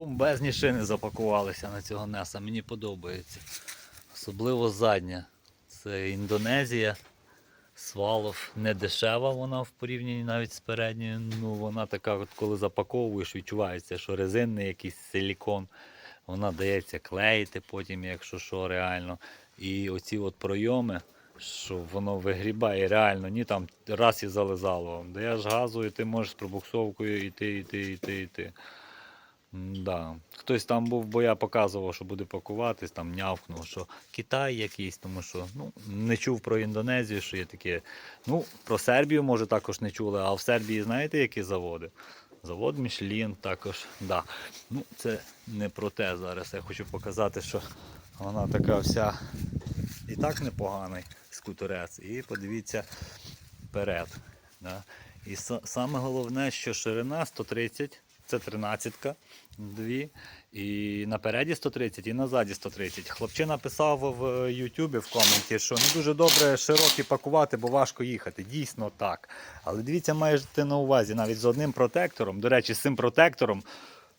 Безні шини запакувалися на цього неса, мені подобається. Особливо задня. Це Індонезія. Свалов не дешева вона в порівнянні навіть з передньою. Ну вона така, от коли запаковуєш, відчувається, що резинний якийсь силікон. Вона дається клеїти потім, якщо що, реально. І оці от пройоми, що воно вигрібає реально, ні там раз і зализало. Даєш газу, і ти можеш з пробуксовкою йти, йти, йти, йти. Да. Хтось там був, бо я показував, що буде пакуватись, там нявкнув, що Китай якийсь, тому що ну, не чув про Індонезію, що є таке. Ну, про Сербію, може, також не чули, а в Сербії знаєте, які заводи? Завод Мішлін також. Да. Ну, це не про те зараз. Я хочу показати, що вона така вся і так непоганий скуторець. І подивіться вперед. Да. І са- саме головне, що ширина 130, це 13-ка, дві. І напереді 130, і назаді 130. Хлопчина писав в Ютубі в коменті, що не дуже добре широкі пакувати, бо важко їхати. Дійсно так. Але дивіться, маєте на увазі навіть з одним протектором. До речі, з цим протектором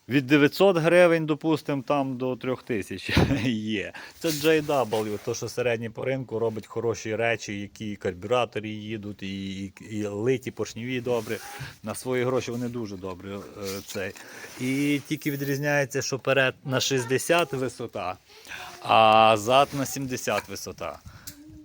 від 900 гривень, допустимо, там до 3000 є. Це JW, то що середній по ринку робить хороші речі, які карбюраторі їдуть, і, і, і литі поршневі добре. На свої гроші вони дуже добрі. е, Цей. І тільки відрізняється, що перед на 60 висота, а зад на 70 висота.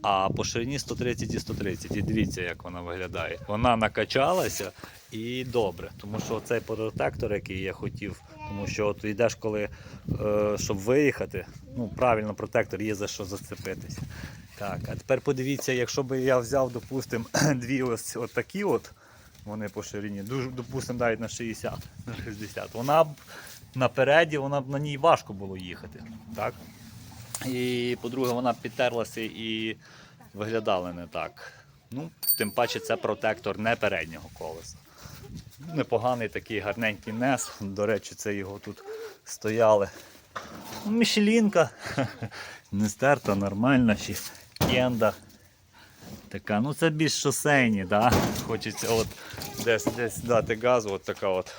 А по ширині 130 і 130. І дивіться, як вона виглядає. Вона накачалася і добре. Тому що цей протектор, який я хотів, тому що от йдеш, коли е, щоб виїхати, ну правильно, протектор є за що зацепитися. Так, а тепер подивіться, якщо б я взяв, допустимо, дві ось такі от, вони по ширині, допустимо, навіть на 60, на 60, вона б напереді, вона б на ній важко було їхати. Так? І по-друге, вона підтерлася і виглядала не так. Ну, тим паче це протектор не переднього колеса. Непоганий такий гарненький нес. До речі, це його тут стояли. Мішелінка. Не стерта, нормальна, ще кенда. Така, ну це більш шосейні, да? Хочеться от десь десь дати газу, от така от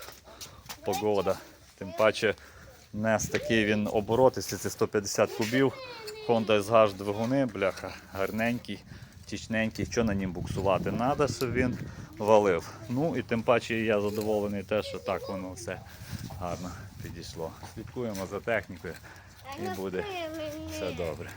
погода. Тим паче Нес такий він оборот, якщо це 150 кубів. Honda SH двигуни, бляха, гарненький, тічненький, що на нім буксувати треба, щоб він валив. Ну і тим паче я задоволений те, що так воно все гарно підійшло. Слідкуємо за технікою і буде все добре.